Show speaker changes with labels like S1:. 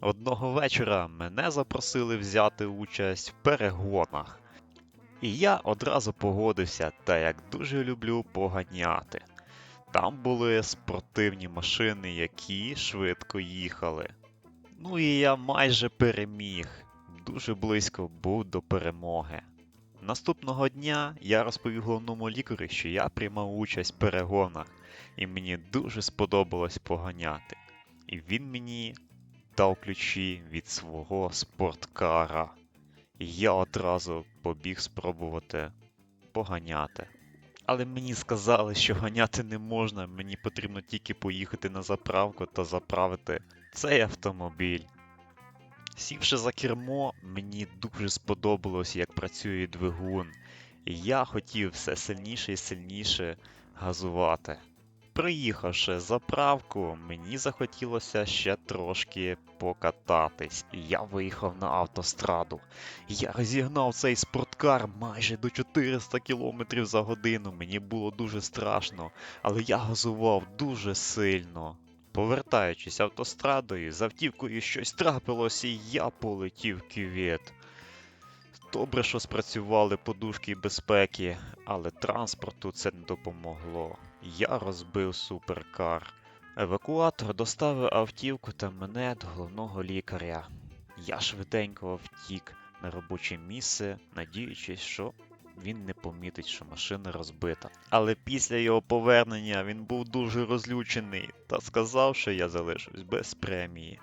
S1: Одного вечора мене запросили взяти участь в перегонах. І я одразу погодився, та як дуже люблю поганяти. Там були спортивні машини, які швидко їхали. Ну і я майже переміг, дуже близько був до перемоги. Наступного дня я розповів головному лікарю, що я приймав участь в перегонах, і мені дуже сподобалось поганяти. І він мені дав ключі від свого спорткара. І я одразу побіг спробувати поганяти. Але мені сказали, що ганяти не можна, мені потрібно тільки поїхати на заправку та заправити цей автомобіль. Сівши за кермо, мені дуже сподобалось, як працює двигун, і я хотів все сильніше і сильніше газувати. Приїхавши заправку, мені захотілося ще трошки покататись, я виїхав на автостраду. Я розігнав цей спорткар майже до 400 км за годину. Мені було дуже страшно, але я газував дуже сильно. Повертаючись автострадою, з автівкою щось трапилося, і я полетів кювет. Добре, що спрацювали подушки безпеки, але транспорту це не допомогло. Я розбив суперкар. Евакуатор доставив автівку та мене до головного лікаря. Я швиденько втік на робоче місце, надіючись, що він не помітить, що машина розбита. Але після його повернення він був дуже розлючений та сказав, що я залишусь без премії.